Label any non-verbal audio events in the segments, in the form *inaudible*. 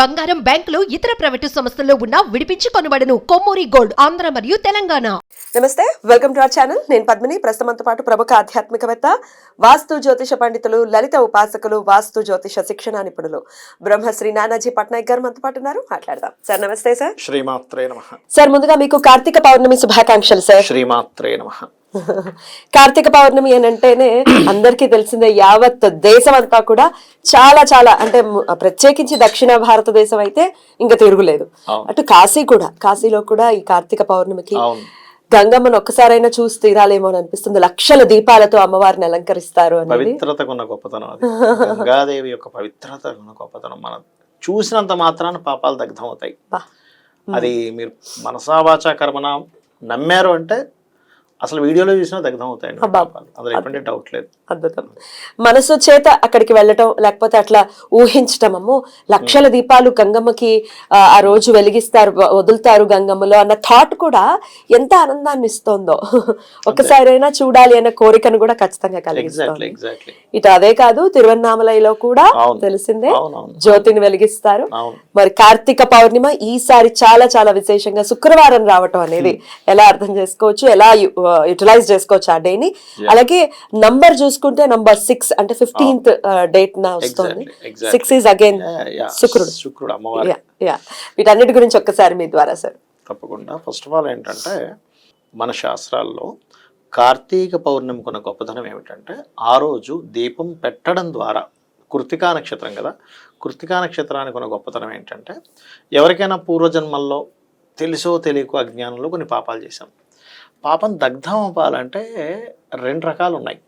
బంగారం బ్యాంకులు ఇతర ప్రైవేటు సంస్థల్లో ఉన్న విడిపించి కొనబడను. కొమ్మూరి గోల్డ్ ఆంధ్ర మరియు తెలంగాణ. నమస్తే వెల్కమ్ టు అవర్ ఛానల్. నేను పద్మిని. ప్రస్తుతంతో పాటు ప్రముఖ ఆధ్యాత్మికవేత్త వాస్తు జ్యోతిష పండితులు లలిత ఉపాసకులు వాస్తు జ్యోతిష శిక్షణ నిపుణులు. బ్రహ్మశ్రీ నానాజీ పట్నాయక్ గారు మనతో పాటు ఉన్నారు. మాట్లాడదాం. సార్ నమస్తే సార్. శ్రీమాత్రే నమ. సార్ ముందుగా మీకు కార్తీక పౌర్ణమి శుభాకాంక్షలు సార్. శ్రీమాత్రే నమ. కార్తీక పౌర్ణమి అని అంటేనే అందరికీ తెలిసిందే యావత్ దేశం అంతా కూడా చాలా చాలా అంటే ప్రత్యేకించి దక్షిణ భారతదేశం అయితే ఇంకా తిరుగులేదు. అటు కాశీ కూడా కాశీలో కూడా ఈ కార్తీక పౌర్ణమికి గంగమ్మను ఒక్కసారైనా చూసి తీరాలేమో అని అనిపిస్తుంది. లక్షల దీపాలతో అమ్మవారిని అలంకరిస్తారు ఉన్న గొప్పతనం అది. గంగాదేవి యొక్క పవిత్రతకు ఉన్న గొప్పతనం. మనం చూసినంత మాత్రాన పాపాలు దగ్ధం అవుతాయి. అది మీరు మనసావాచా కర్మన నమ్మారు అంటే అసలు వీడియోలో చూసినా దగ్ధం అవుతాయి అందులో ఎటువంటి డౌట్ లేదు. అద్భుతం. మనసు చేత అక్కడికి వెళ్ళటం లేకపోతే అట్లా ఊహించటం అమ్మో లక్షల దీపాలు గంగమ్మకి ఆ, రోజు వెలిగిస్తారు వదులుతారు గంగమ్మలో అన్న థాట్ కూడా ఎంత ఆనందాన్ని ఇస్తోందో. ఒక్కసారైనా చూడాలి అన్న కోరికను కూడా ఖచ్చితంగా కలిగిస్తుంది. ఇటు అదే కాదు తిరువన్నామలలో కూడా. తెలిసిందే. జ్యోతిని వెలిగిస్తారు. మరి కార్తీక పౌర్ణిమ ఈసారి చాలా చాలా విశేషంగా శుక్రవారం రావటం అనేది ఎలా అర్థం చేసుకోవచ్చు? ఎలా యూటిలైజ్ చేసుకోవచ్చు ఆ డేని అలాగే నంబర్ చూసుకుంటే నంబర్ సిక్స్ అంటే ఫిఫ్టీన్త్ డేట్ నా వస్తుంది. Exactly, exactly. Six is again. శుక్రుడు శుక్రుడు అమ్మవారి. యా యా వీటన్నిటి గురించి ఒక్కసారి మీ ద్వారా సార్ తప్పకుండా. ఫస్ట్ ఆఫ్ ఆల్ ఏంటంటే మన శాస్త్రాల్లో కార్తీక పౌర్ణమికి ఉన్న గొప్పతనం ఏమిటంటే ఆ రోజు దీపం పెట్టడం ద్వారా కృతికా నక్షత్రం కదా కృతికా నక్షత్రానికి ఉన్న గొప్పతనం ఏంటంటే ఎవరికైనా పూర్వజన్మల్లో తెలుసో తెలియకో అజ్ఞానంలో కొన్ని పాపాలు చేశాం. పాపం దగ్ధం అవ్వాలంటే రెండు రకాలు ఉన్నాయి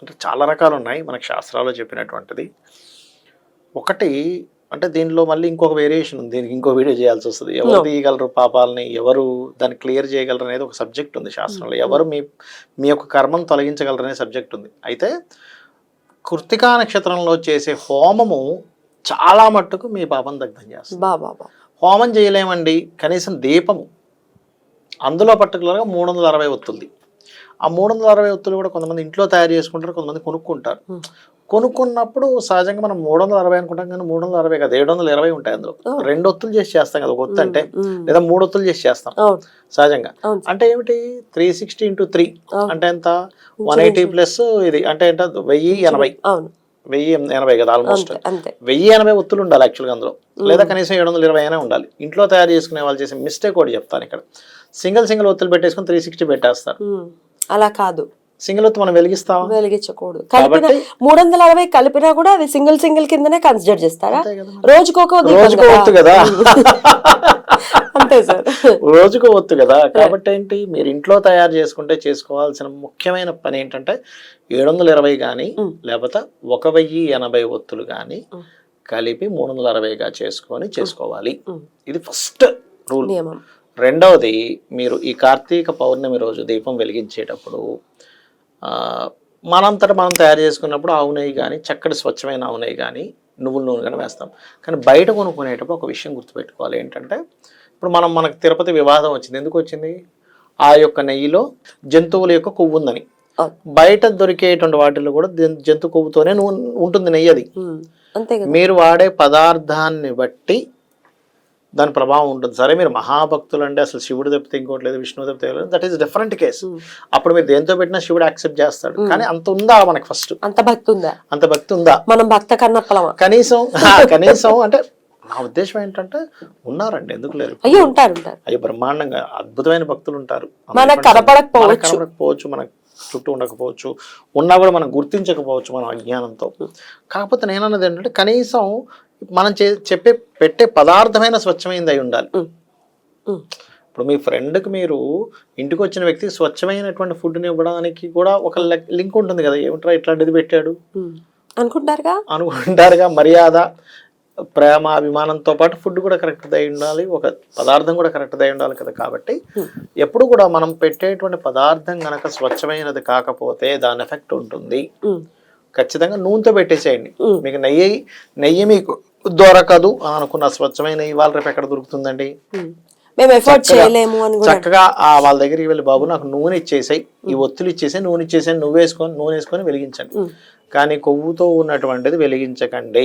అంటే చాలా రకాలు ఉన్నాయి మనకు శాస్త్రాల్లో చెప్పినటువంటిది. ఒకటి అంటే దీనిలో మళ్ళీ ఇంకొక వేరియేషన్ ఉంది. దీనికి ఇంకో వీడియో చేయాల్సి వస్తుంది. ఎవరు. తీయగలరు పాపాలని ఎవరు దాన్ని క్లియర్ చేయగలరు అనేది ఒక సబ్జెక్ట్ ఉంది శాస్త్రంలో. ఎవరు మీ మీ యొక్క కర్మను తొలగించగలరు అనే సబ్జెక్ట్ ఉంది. అయితే కృతికా నక్షత్రంలో చేసే హోమము చాలా మట్టుకు మీ పాపం దగ్ధం చేస్తుంది. హోమం చేయలేమండి. కనీసం దీపము. అందులో పర్టికులర్గా మూడు వందల అరవై ఒత్తులది. ఆ మూడు వందల అరవై ఒత్తులు కూడా కొంతమంది ఇంట్లో తయారు చేసుకుంటారు కొంతమంది కొనుక్కుంటారు. కొనుక్కున్నప్పుడు సహజంగా మనం మూడు వందల అరవై అనుకుంటాం కానీ మూడు వందల అరవై కదా ఏడు వందల ఇరవై ఉంటాయి అందులో. రెండు ఒత్తులు చేసి చేస్తాం కదా ఒక ఒత్తు అంటే. లేదా మూడు ఒత్తులు చేసి చేస్తాం సహజంగా. అంటే ఏమిటి? Three sixty into three. అంటే ఎంత? వన్ ఎయిటీ ప్లస్ ఇది అంటే ఎంత? వెయ్యి ఎనభై. వెయ్యి ఎనభై కదా ఆల్మోస్ట్ వెయ్యి ఎనభై ఒత్తులు ఉండాలి యాక్చువల్గా అందులో. లేదా కనీసం ఏడు వందల ఇరవై అయినా ఉండాలి. ఇంట్లో తయారు చేసుకునే వాళ్ళు చేసే మిస్టేక్ ఒకటి చెప్తాను ఇక్కడ. సింగిల్ సింగిల్ ఒత్తులు పెట్టేసుకుని త్రీ సిక్స్టీ పెట్టేస్తారు. అలా కాదు. సింగిల్ ఒత్తు మనం వెలిగిస్తామా వెలిగించకూడదు. కలిపిన మూడు వందల అరవై కలిపినా కూడా అది సింగిల్ సింగిల్ కిందనే కన్సిడర్ చేస్తారా. రోజుకొక రోజుకో ఒత్తు కదా. *laughs* అంతే సార్. రోజుకో ఒత్తు కదా. కాబట్టి ఏంటి? మీరు ఇంట్లో తయారు చేసుకుంటే చేసుకోవాల్సిన ముఖ్యమైన పని ఏంటంటే ఏడు వందల ఇరవై కానీ. లేకపోతే ఒక వెయ్యి ఎనభై ఒత్తులు కానీ. కలిపి మూడు వందల అరవైగా చేసుకొని చేసుకోవాలి. ఇది ఫస్ట్ రూల్. రెండవది మీరు ఈ కార్తీక పౌర్ణమి రోజు దీపం వెలిగించేటప్పుడు మనంతట మనం తయారు చేసుకున్నప్పుడు ఆవు నెయ్యి కానీ చక్కటి స్వచ్ఛమైన ఆవు నెయ్యి కానీ నువ్వుల నూనె కానీ వేస్తాం. కానీ బయట కొనుక్కునేటప్పుడు ఒక విషయం గుర్తుపెట్టుకోవాలి. ఏంటంటే ఇప్పుడు మనం మనకు తిరుపతి వివాదం వచ్చింది. ఎందుకు వచ్చింది? ఆ యొక్క నెయ్యిలో జంతువుల యొక్క కొవ్వు ఉందని. బయట దొరికేటువంటి వాటిల్లో కూడా జంతు కొవ్వుతోనే నూనె ఉంటుంది నెయ్యి అది. మీరు వాడే పదార్థాన్ని బట్టి దాని ప్రభావం ఉంటుంది. సరే మీరు మహాభక్తులు అంటే అసలు శివుడు తప్పితే ఇంకోటి లేదు విష్ణువు తప్పితే దట్ ఈస్ డిఫరెంట్ కేస్. అప్పుడు మీరు దేంతో పెట్టినా శివుడు యాక్సెప్ట్ చేస్తాడు. కానీ అంత ఉందా మనకి ఫస్ట్ అంత భక్తి ఉందా? అంత భక్తి ఉందా? మనం భక్త కన్నప్పలమా కనీసం కనీసం అంటే నా ఉద్దేశం ఏంటంటే ఉన్నారండి ఎందుకు లేరు? అయ్యో ఉంటారు అయ్యో బ్రహ్మాండంగా అద్భుతమైన భక్తులు ఉంటారు. మనకు కనపడకపోవచ్చు మనకు చుట్టూ ఉండకపోవచ్చు ఉన్నా కూడా మనం గుర్తించకపోవచ్చు మన అజ్ఞానంతో. కాకపోతే నేనన్నది ఏంటంటే కనీసం మనం చే చెప్పే పెట్టే పదార్థమైన స్వచ్ఛమైనది అయి ఉండాలి. ఇప్పుడు మీ ఫ్రెండ్కి మీరు ఇంటికి వచ్చిన వ్యక్తికి స్వచ్ఛమైనటువంటి ఫుడ్ని ఇవ్వడానికి కూడా ఒక లింక్ ఉంటుంది కదా ఏమిట్రా ఇట్లాంటిది పెట్టాడు. అనుకుంటారుగా? అనుకుంటారుగా మర్యాద. ప్రేమ అభిమానంతో పాటు ఫుడ్ కూడా కరెక్ట్ అయి ఉండాలి ఒక పదార్థం కూడా కరెక్ట్ అయి ఉండాలి కదా కాబట్టి ఎప్పుడు కూడా మనం పెట్టేటువంటి పదార్థం గనక స్వచ్ఛమైనది కాకపోతే దాని ఎఫెక్ట్ ఉంటుంది. ఖచ్చితంగా నూనెతో పెట్టేసేయండి. మీకు నెయ్యి నెయ్యి మీకు దొరకదు అని అనుకున్న స్వచ్ఛమైన నెయ్యి వాళ్ళ రేపు ఎక్కడ దొరుకుతుందండి మ్మ్. చేయలేము అని చక్కగా ఆ వాళ్ళ దగ్గరికి వెళ్ళి బాబు నాకు నూనె ఇచ్చేసాయి ఈ ఒత్తులు ఇచ్చేసాయి నూనె ఇచ్చేసాయి నువ్వు వేసుకొని నూనె వేసుకొని వెలిగించండి. కానీ కొవ్వుతో ఉన్నటువంటిది వెలిగించకండి.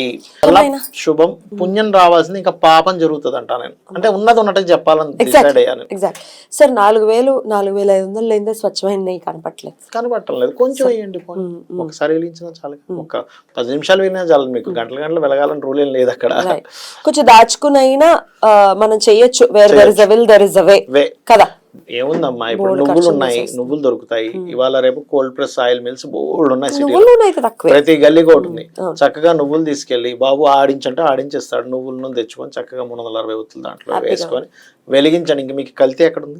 శుభం పుణ్యం రావాల్సింది ఇంకా పాపం జరుగుతుంది అంటా నేను. అంటే ఉన్నది ఉన్నట్టు చెప్పాలని డిసైడ్ అయ్యాను ఎగ్జాక్ట్ సార్ నాలుగు వేలు నాలుగు వేల ఐదు వందలు లేదే స్వచ్ఛమైన నెయ్యి కనపట్లేదు. కనబట్టం లేదు. కొంచెం వేయండి. ఒకసారి వెలిగించినా చాలు. ఒక పది నిమిషాలు వెళ్ళినా చాలు మీకు. గంటల గంటలు వెలగాలని రూల్ ఏం లేదు అక్కడ. కొంచెం దాచుకునైనా మనం చెయ్యొచ్చు where there is a will there is a way. కదా? ఏముందమ్మా ఇప్పుడు నువ్వులు ఉన్నాయి. నువ్వులు దొరుకుతాయి. ఇవాళ రేపు కోల్డ్ ప్రెస్ ఆయిల్ మిల్స్ బోల్డ్ ఉన్నాయి సిటీ నువ్వుల నూనె అయితే తక్కువే ప్రతి గల్లీకి ఒకటి ఉంది. చక్కగా నువ్వులు తీసుకెళ్ళి బాబు ఆడించంటే ఆడించేస్తాడు నువ్వుల నూనె తెచ్చుకొని చక్కగా మూడు వందల అరవై ఒత్తులు దాంట్లో వేసుకొని వెలిగించండి. ఇంక మీకు కల్తీ ఎక్కడ ఉంది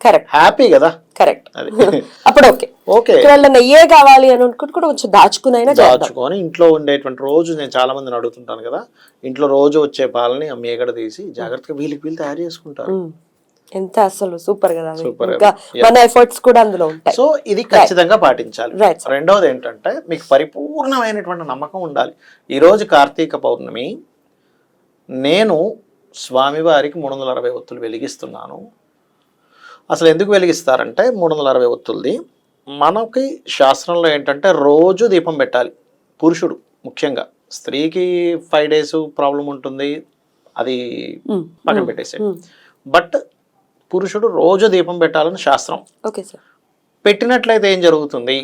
కరెక్ట్ హ్యాపీ కదా? కరెక్ట్ అది. *laughs* అప్పుడు ఓకే. ఓకే. నెయ్యే కావాలి అని అనుకుంటే కూడా కొంచెం దాచుకునైనా దాచుకొని ఇంట్లో ఉండేటువంటి రోజు నేను చాలా మందిని అడుగుతుంటాను కదా. ఇంట్లో రోజు వచ్చే పాలని ఆ మేగడ తీసి జాగ్రత్తగా వీళ్ళకి వీళ్ళు తయారు చేసుకుంటారు. మ్మ్. ఎంత అసలు సూపర్ కదా ఇంకా అది. మన ఎఫర్ట్స్ కూడా అందులో ఉంటాయి. సో ఇది ఖచ్చితంగా పాటించాలి. రెండవది ఏంటంటే మీకు పరిపూర్ణమైనటువంటి నమ్మకం ఉండాలి. ఈరోజు కార్తీక పౌర్ణమి నేను స్వామివారికి మూడు వందల అరవై ఒత్తులు వెలిగిస్తున్నాను. అసలు ఎందుకు వెలిగిస్తారంటే మూడు వందల అరవై ఒత్తులది మనకి శాస్త్రంలో ఏంటంటే రోజు దీపం పెట్టాలి. పురుషుడు ముఖ్యంగా. స్త్రీకి ఫైవ్ డేస్ ప్రాబ్లం ఉంటుంది. అది. పక్కన పెట్టేసాడు బట్ పురుషుడు రోజు దీపం పెట్టాలని శాస్త్రం. Okay sir. పెట్టినట్లయితే ఏం జరుగుతుంది?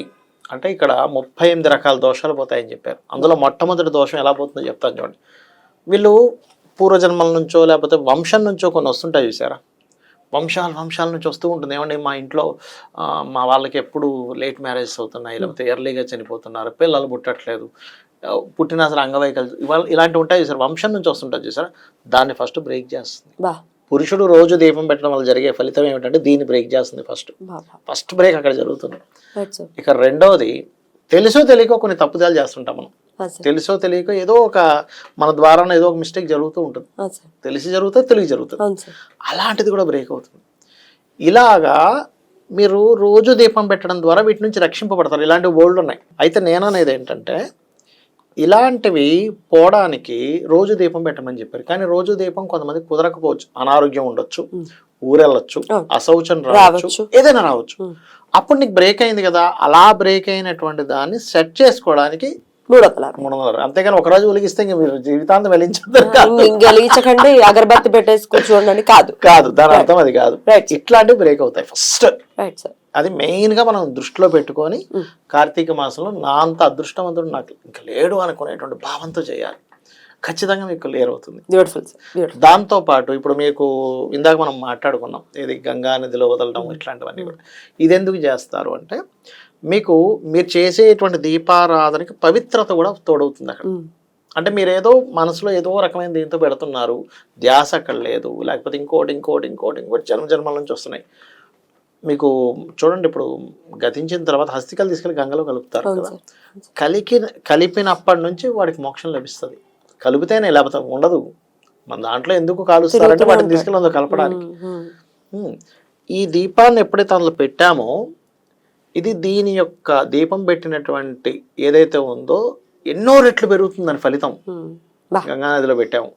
అంటే ఇక్కడ ముప్పై ఎనిమిది రకాల దోషాలు పోతాయని చెప్పారు. అందులో మొట్టమొదటి దోషం ఎలా పోతుందో చెప్తాను చూడండి. వీళ్ళు పూర్వజన్మల నుంచో లేకపోతే వంశం నుంచో కొన్ని వస్తుంటాయి చూసారా? వంశాలు వంశాల నుంచి వస్తూ ఉంటుంది. ఏమండి మా ఇంట్లో మా వాళ్ళకి ఎప్పుడు లేట్ మ్యారేజెస్ అవుతున్నాయి లేకపోతే ఎర్లీగా చనిపోతున్నారు పిల్లలు పుట్టట్లేదు పుట్టిన అసలు అంగవైకల్యం ఇవాళ ఇలాంటివి ఉంటాయి చూసారు? వంశం నుంచి వస్తుంటాయి చూసారా? దాన్ని ఫస్ట్ బ్రేక్ చేస్తుంది. బా. పురుషుడు రోజు దీపం పెట్టడం వల్ల జరిగే ఫలితం ఏమిటంటే దీన్ని బ్రేక్ చేస్తుంది ఫస్ట్ ఫస్ట్ బ్రేక్ అక్కడ జరుగుతుంది. ఇక రెండవది తెలుసో తెలియకో కొన్ని తప్పుదాలు చేస్తుంటాం మనం. తెలుసో తెలియక ఏదో ఒక మన ద్వారా ఏదో ఒక మిస్టేక్ జరుగుతూ ఉంటుంది. తెలిసి జరుగుతుంది తెలియ జరుగుతుంది. అలాంటిది కూడా బ్రేక్ అవుతుంది. ఇలాగా మీరు రోజు దీపం పెట్టడం ద్వారా వీటి నుంచి రక్షింపబడతారు. ఇలాంటి బోల్డ్ ఉన్నాయి. అయితే నేను అనేది ఏంటంటే ఇలాంటివి పోవడానికి రోజు దీపం పెట్టమని చెప్పారు. కానీ రోజు దీపం కొంతమంది కుదరకపోవచ్చు. అనారోగ్యం ఉండొచ్చు. ఊరెళ్ళొచ్చు. అశౌచం రావచ్చు. ఏదైనా రావచ్చు. అప్పుడు నీకు బ్రేక్ అయింది కదా? అలా బ్రేక్ అయినటువంటి దాన్ని సెట్ చేసుకోవడానికి మూడో వందలు అంతేగాని ఒక రోజు వెలిగిస్తే మీరు జీవితాంతం గెలిగించకండి అగరబత్తి పెట్టేసి కూర్చోండి కాదు. కాదు. దాని అర్థం అది కాదు. ఇట్లాంటివి బ్రేక్ అవుతాయి ఫస్ట్ రైట్ సార్ అది మెయిన్గా మనం దృష్టిలో పెట్టుకొని కార్తీక మాసంలో నా అంత అదృష్టవంతుడు నాకు ఇంకా లేడు అనుకునేటువంటి భావంతో చేయాలి. ఖచ్చితంగా మీకు క్లియర్ అవుతుంది. బ్యూటిఫుల్ దాంతో పాటు ఇప్పుడు మీకు ఇందాక మనం మాట్లాడుకున్నాం ఇది గంగా నదిలో వదలడం ఇట్లాంటివన్నీ కూడా. ఇది ఎందుకు చేస్తారు అంటే మీకు మీరు చేసేటువంటి దీపారాధనకి పవిత్రత కూడా తోడవుతుంది అక్కడ. అంటే మీరు ఏదో మనసులో ఏదో రకమైన దీంతో పెడుతున్నారు ధ్యాస అక్కడ లేదు లేకపోతే ఇంకోటి ఇంకోటి ఇంకోటి ఇంకోటి జన్మ జన్మల నుంచి వస్తున్నాయి. మీకు చూడండి ఇప్పుడు గతించిన తర్వాత హస్తికలు తీసుకెళ్ళి గంగలో కలుపుతారు కదా. కలికి కలిపినప్పటి నుంచి వాడికి మోక్షం లభిస్తుంది. కలిపితేనే లేకపోతే ఉండదు. మన దాంట్లో ఎందుకు కాలుస్తారంటే వాటిని తీసుకెళ్ళి అందులో కలపడానికి. ఈ దీపాన్ని ఎప్పుడైతే అందులో పెట్టామో ఇది దీని యొక్క దీపం పెట్టినటువంటి ఏదైతే ఉందో ఎన్నో రెట్లు పెరుగుతుందని ఫలితం బా. గంగా నదిలో పెట్టాము.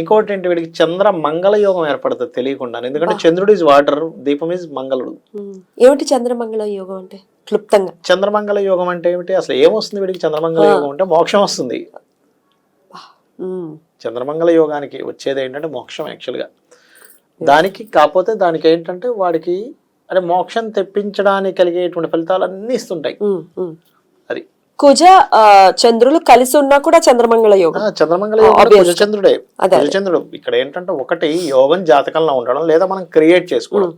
ఇంకోటి ఏంటి వీడికి చంద్ర మంగళ యోగం ఏర్పడుతుంది తెలియకుండా ఎందుకంటే చంద్రుడు ఇస్ వాటర్ దీపం ఇస్ మంగళుడు. ఏమిటి చంద్రమంగళ యోగం అంటే? క్లుప్తంగా. చంద్రమంగళ యోగం అంటే ఏమిటి? అసలు ఏమొస్తుంది వీడికి చంద్రమంగళ యోగం అంటే? మోక్షం వస్తుంది. చంద్రమంగళ యోగానికి వచ్చేది ఏంటంటే మోక్షం యాక్చువల్గా దానికి కాకపోతే దానికి ఏంటంటే వాడికి అంటే మోక్షం తెప్పించడానికి కలిగేటువంటి ఫలితాలు అన్నీ ఇస్తుంటాయి కుజ చంద్రులు కలిసి ఉన్నా కూడా చంద్రమంగళ యోగం. చంద్రమంగళ యోగం. కుజచంద్రుడే. ఇక్కడ ఏంటంటే ఒకటి యోగం జాతకంలో ఉండడం లేదా మనం క్రియేట్ చేసుకోవడం.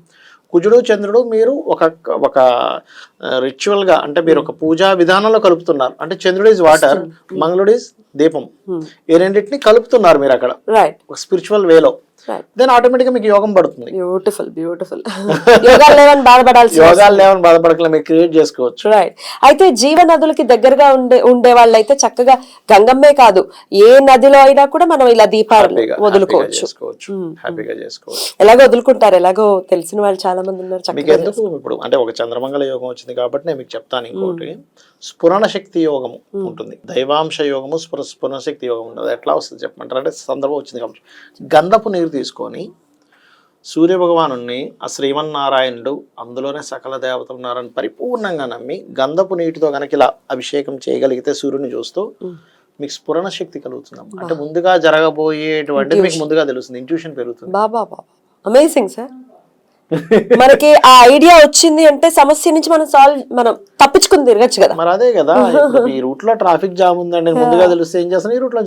కుజుడు చంద్రుడు మీరు ఒక ఒక రిచువల్గా అంటే మీరు ఒక పూజా విధానంలో కలుపుతున్నారు. అంటే చంద్రుడు ఇస్ వాటర్ మంగళుడు ఇస్ దీపం. ఈ రెండింటిని కలుపుతున్నారు మీరు అక్కడ. ఒక స్పిరిచువల్ వేలో దెన్ ఆటోమేటిక్గా మీకు యోగం పడుతుంది. బ్యూటిఫుల్ బ్యూటిఫుల్ యోగాలు లేవని బాధపడాల్సి యోగాలు లేవని బాధపడకలే మీరు క్రియేట్ చేసుకోవచ్చు. రైట్ అయితే జీవ నదులకి దగ్గరగా ఉండే ఉండే వాళ్ళైతే చక్కగా గంగమ్మే కాదు ఏ నదిలో అయినా కూడా మనం ఇలా దీపాలు వదులుకోవచ్చు. చేసుకోవచ్చు. హ్యాపీగా చేసుకోవచ్చు. ఎలాగో వదులుకుంటారు ఎలాగో తెలిసిన వాళ్ళు చాలా మంది ఉన్నారు ఎందుకు ఇప్పుడు అంటే ఒక చంద్రమంగళ యోగం వచ్చింది కాబట్టి నేను మీకు చెప్తాను ఇంకోటి. స్ఫురణ శక్తి యోగము ఉంటుంది. దైవాంశ యోగము స్ఫుర స్ఫురణ శక్తి యోగం ఉండదు. ఎట్లా వస్తుంది చెప్పమంటారు? అంటే సందర్భం వచ్చింది కాబట్టి. గంధపు నీరు తీసుకొని సూర్య భగవాను ఆ శ్రీమన్నారాయణుడు అందులోనే సకల దేవతలు ఉన్నారని పరిపూర్ణంగా నమ్మి గంధపు నీటితో కనుక ఇలా అభిషేకం చేయగలిగితే సూర్యుని చూస్తూ మీకు స్ఫురణ శక్తి కలుగుతుంది అంటే ముందుగా జరగబోయేటువంటిది మీకు ముందుగా తెలుస్తుంది. ఇంట్యూషన్ పెరుగుతుంది. బాబా బాబా అమేజింగ్ సార్ మనకి ఆ ఐడియా వచ్చింది అంటే సమస్య నుంచి మనం సాల్వ్ మనం తప్పించుకుని తిరగచ్చు కదా. మరి అదే కదా *laughs* మీ రూట్లో ట్రాఫిక్ జామ్ ఉందండి ముందుగా తెలిస్తే ఏం చేస్తాను ఈ రూట్లో *laughs*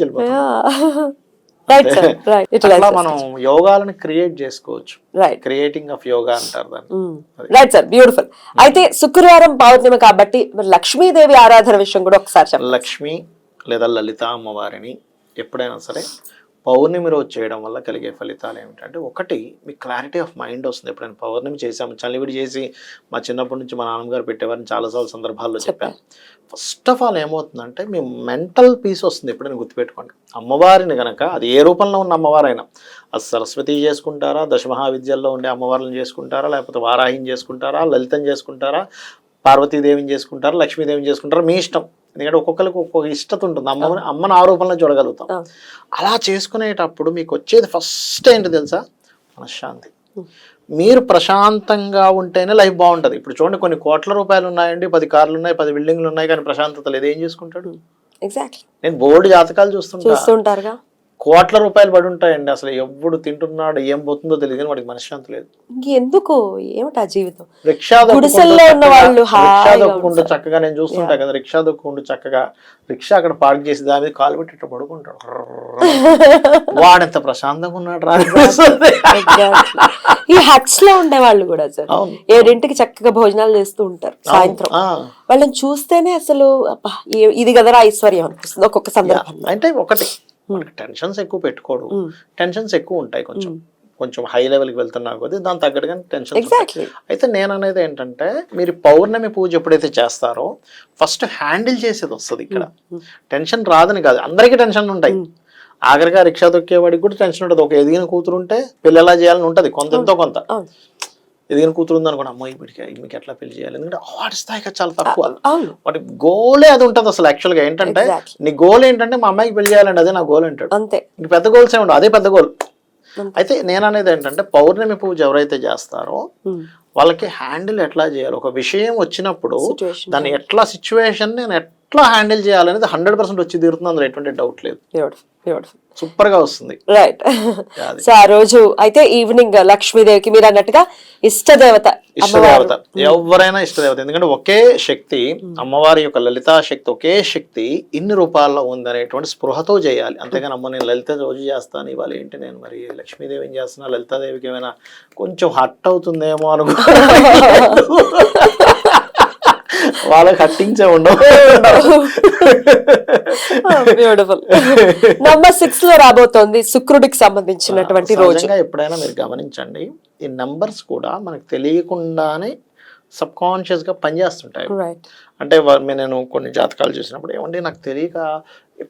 అట్లా మనం యోగాలను క్రియేట్ చేసుకోవచ్చు. రైట్ క్రియేటింగ్ ఆఫ్ యోగా అంటారు దాన్ని. రైట్ సార్ బ్యూటిఫుల్ అయితే శుక్రవారం పౌర్ణమి కాబట్టి లక్ష్మీదేవి ఆరాధన విషయం కూడా ఒకసారి లక్ష్మి లేదా లలిత అమ్మవారిని ఎప్పుడైనా సరే పౌర్ణమి రోజు చేయడం వల్ల కలిగే ఫలితాలు ఏమిటంటే ఒకటి మీకు క్లారిటీ ఆఫ్ మైండ్ వస్తుంది. ఎప్పుడైనా పౌర్ణమి చేసాము చలివిడి చేసి మా చిన్నప్పటి నుంచి మా నాన్నగారు పెట్టేవారిని చాలాసార్లు సందర్భాల్లో చెప్పాను ఫస్ట్ ఆఫ్ ఆల్ ఏమవుతుందంటే మీ మెంటల్ పీస్ వస్తుంది ఎప్పుడైనా గుర్తుపెట్టుకోండి. అమ్మవారిని గనక అది ఏ రూపంలో ఉన్న అమ్మవారైనా అది సరస్వతి చేసుకుంటారా దశమహావిద్యల్లో ఉండే అమ్మవార్లను చేసుకుంటారా లేకపోతే వారాహిని చేసుకుంటారా లలితం చేసుకుంటారా పార్వతీదేవిని చేసుకుంటారా లక్ష్మీదేవిని చేసుకుంటారా మీ ఇష్టం. ఎందుకంటే ఒక్కొక్కరికి ఒక్కొక్క ఇష్టత ఉంటుంది. అమ్మని అమ్మని ఆ రూపంలో చూడగలుగుతాం. అలా చేసుకునేటప్పుడు మీకు వచ్చేది ఫస్ట్ ఏంటి తెలుసా? మనశ్శాంతి. మీరు ప్రశాంతంగా ఉంటేనే లైఫ్ బాగుంటుంది. ఇప్పుడు చూడండి కొన్ని కోట్ల రూపాయలు ఉన్నాయండి పది కార్లు ఉన్నాయి పది బిల్డింగ్లు ఉన్నాయి కానీ ప్రశాంతత లేదు. ఏం చేసుకుంటాడు? ఎగ్జాక్ట్లీ నేను బోర్డు జాతకాలు చూస్తుంటా. చూస్తూ ఉంటారుగా కోట్ల రూపాయలు పడి ఉంటాయండి. అసలు ఎప్పుడు తింటున్నాడు ఏం పోతుందో తెలియదు కానీ వాడికి మనశ్శాంతి లేదు. ఎందుకు ఏమిటి ఆ జీవితం? రిక్షా గుడిసెల్లో ఉన్న వాళ్ళు రిక్షా దొక్కుంటూ చక్కగా నేను చూస్తుంటా కదా రిక్షా దొక్కుంటూ చక్కగా రిక్షా అక్కడ పార్క్ చేసి దాని మీద కాలు పెట్టి ఇట్లా పడుకుంటాడు. *laughs* వాడెంత ప్రశాంతంగా ఉన్నాడు రా. ఈ హట్స్లో ఉండే వాళ్ళు కూడా సార్. ఏడింటికి చక్కగా భోజనాలు చేస్తూ ఉంటారు సాయంత్రం. వాళ్ళని చూస్తేనే అసలు ఇది కదరా ఐశ్వర్యం అనిపిస్తుంది ఒక్కొక్క సందర్భంలో. అంటే ఒకటి మనకి టెన్షన్స్ ఎక్కువ పెట్టుకోడు. టెన్షన్స్ ఎక్కువ ఉంటాయి కొంచెం. కొంచెం హై లెవెల్కి వెళ్తున్నా కొద్దీ దాని తగ్గట్టుగా టెన్షన్ అయితే నేను అనేది ఏంటంటే మీరు పౌర్ణమి పూజ ఎప్పుడైతే చేస్తారో ఫస్ట్ హ్యాండిల్ చేసేది వస్తుంది ఇక్కడ. టెన్షన్ రాదని కాదు. అందరికీ టెన్షన్ ఉంటాయి. ఆఖరిగా రిక్షా తొక్కేవాడికి కూడా టెన్షన్ ఉంటుంది. ఒక ఎదిగిన కూతురు ఉంటే ఎలా చేయాలని ఉంటుంది. కొంత ఎంతో కొంత. ఎదిగిన కూతురు ఉంది అనుకోండి అమ్మాయి వీడికి మీకు ఎట్లా పెళ్ళి చేయాలి? ఎందుకంటే వాటి స్థాయిగా చాలా తక్కువ. వాటి గోలే అది ఉంటుంది అసలు యాక్చువల్గా ఏంటంటే. నీ గోల్ ఏంటంటే మా అమ్మాయికి పెళ్ళి చేయాలండి అదే నా గోల్ అంటాడు. అంతే. ఇంక పెద్ద గోల్స్ ఏ ఉండవు అదే పెద్ద గోల్. అయితే నేను అనేది ఏంటంటే పౌర్ణమి పూజ ఎవరైతే చేస్తారో. వాళ్ళకి హ్యాండిల్ ఎట్లా చేయాలి? ఒక విషయం వచ్చినప్పుడు. దాన్ని ఎట్లా సిచ్యువేషన్ నేను ఎట్లా హ్యాండిల్ చేయాలనేది హండ్రెడ్ పర్సెంట్ వచ్చి తీరుతుంది అందులో ఎటువంటి డౌట్ లేదు. బ్యూటిఫుల్ సూపర్గా వస్తుంది రైట్. సో ఆ రోజు అయితే ఈవినింగ్ లక్ష్మీదేవికి మీరు అన్నట్టుగా ఇష్ట దేవత ఇష్టదేవత ఎవరైనా ఇష్టదేవత. ఎందుకంటే ఒకే శక్తి అమ్మవారి యొక్క లలితా శక్తి ఒకే శక్తి ఇన్ని రూపాల్లో ఉంది అనేటువంటి స్పృహతో చేయాలి. అంతేగాని అమ్మ నేను లలిత రోజు చేస్తాను ఇవాళ ఏంటి నేను మరి లక్ష్మీదేవి ఏం చేస్తున్నా లలితాదేవికి ఏమైనా కొంచెం హట్ అవుతుందేమో అనుకో *laughs* వాళ్ళకి హట్టించే ఉండవు. బ్యూటిఫుల్ నంబర్ సిక్స్లో రాబోతోంది శుక్రుడికి సంబంధించినటువంటి రోజు. సహజంగా ఎప్పుడైనా మీరు గమనించండి ఈ నంబర్స్ కూడా మనకు తెలియకుండానే సబ్ కాన్షియస్గా పనిచేస్తుంటాయి అంటే నేను కొన్ని జాతకాలు చూసినప్పుడు ఏమంటే నాకు తెలియక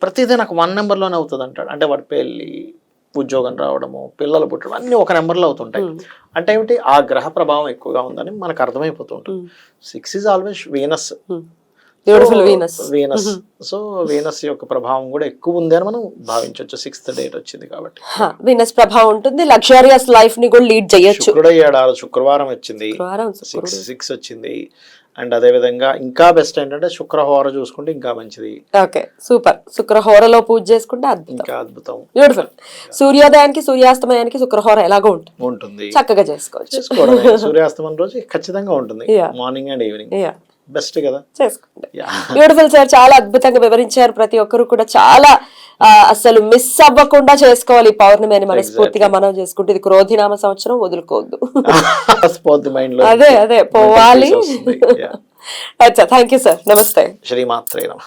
ప్రతిదీ నాకు వన్ నెంబర్లోనే అవుతుంది అంటాడు అంటే వాడి పెళ్ళి ఉద్యోగం రావడము పిల్లలు పుట్టడం అన్నీ ఒక నెంబర్లో అవుతుంటాయి. అంటే ఏమిటి? ఆ గ్రహ ప్రభావం ఎక్కువగా ఉందని మనకు అర్థమైపోతుంటుంది six is always Venus beautiful Venus Venus so Venus యొక్క ప్రభావం కూడా ఎక్కువ ఉంది అని మనం భావించవచ్చు. సిక్స్త్ డేట్ వచ్చింది కాబట్టి. వీనస్ ప్రభావం ఉంటుంది. లగ్జరియస్ లైఫ్ని కూడా లీడ్ చేయొచ్చు. శుక్రుడు శుక్రవారం వచ్చింది. సిక్స్ వచ్చింది. అండ్ అదే విధంగా ఇంకా బెస్ట్ ఏంటంటే శుక్రహోర చూసుకుంటే ఇంకా మంచిది. Okay super. శుక్రహోరలో పూజ చేసుకుంటే అద్భుతం. ఇంకా అద్భుతం. బ్యూటిఫుల్ సూర్యోదయానికి సూర్యాస్తమయానికి శుక్రహోర ఎలాగో ఉంటుంది. ఉంటుంది. చక్కగా చేసుకోవచ్చు. చేసుకోవడమే. సూర్యాస్తమం రోజు ఖచ్చితంగా ఉంటుంది. Morning and evening yeah best కదా. చేసుకోండి. బ్యూటిఫుల్ సార్ చాలా అద్భుతంగా వివరించారు ప్రతి ఒక్కరు కూడా. చాలా అసలు మిస్ అవ్వకుండా చేసుకోవాలి ఈ పౌర్ణమి అని మనస్ఫూర్తిగా మనం చేసుకుంటే ఇది క్రోధినామ సంవత్సరం వదులుకోవద్దు. *laughs* అదే అదే పోవాలి. *laughs* అచ్చా థ్యాంక్ యూ సార్ నమస్తే. శ్రీమాత్రే నమ.